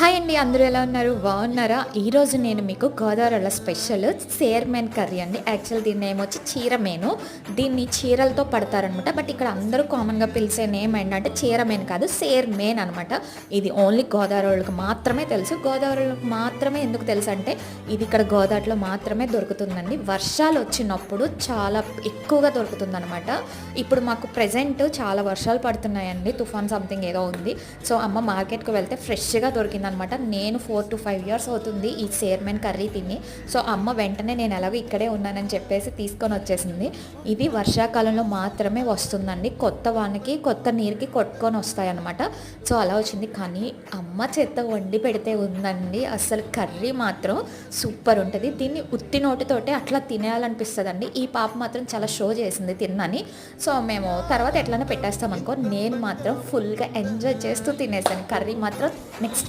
Hi అండి అందరూ ఎలా ఉన్నారు? బాగున్నారా? ఈరోజు నేను మీకు గోదావరిలో స్పెషల్ సేర్మేన్ కర్రీ అండి. యాక్చువల్ దీన్ని నేమ్ వచ్చి చీరమేను దీన్ని చీరలతో పడతారనమాట. బట్ ఇక్కడ అందరూ కామన్గా పిలిచే నేమ్ ఏంటంటే చీరమేన్ కాదు సేర్మేన్ అనమాట. ఇది ఓన్లీ గోదావరి వాళ్ళకి మాత్రమే తెలుసు. గోదావరి మాత్రమే ఎందుకు తెలుసు అంటే ఇది ఇక్కడ గోదావరిలో మాత్రమే దొరుకుతుందండి. వర్షాలు వచ్చినప్పుడు చాలా ఎక్కువగా దొరుకుతుందనమాట. ఇప్పుడు మాకు ప్రజెంట్ చాలా వర్షాలు పడుతున్నాయండి. తుఫాన్ సంథింగ్ ఏదో ఉంది. సో అమ్మ మార్కెట్కి వెళ్తే ఫ్రెష్గా దొరికింది. అనమాట నేను ఫోర్ టు ఫైవ్ ఇయర్స్ అవుతుంది ఈ చైర్మన్ కర్రీ తిని. సో అమ్మ వెంటనే నేను ఎలాగో ఇక్కడే ఉన్నానని చెప్పేసి తీసుకొని వచ్చేసింది. ఇది వర్షాకాలంలో మాత్రమే వస్తుందండి. కొత్త వానికి కొత్త నీరుకి కొట్టుకొని వస్తాయన్నమాట. సో అలా వచ్చింది. కానీ అమ్మ చెత్త వండి పెడితే ఉందండి. అసలు కర్రీ మాత్రం సూపర్ ఉంటుంది. దీన్ని ఉత్తి నోటితోటే అట్లా తినేయాలనిపిస్తుందండి. ఈ పాప మాత్రం చాలా షో చేసింది తిన్నని. సో మేము తర్వాత ఎట్లనే పెట్టేస్తాం అనుకో నేను మాత్రం ఫుల్గా ఎంజాయ్ చేస్తూ తినేసాను. కర్రీ మాత్రం నెక్స్ట్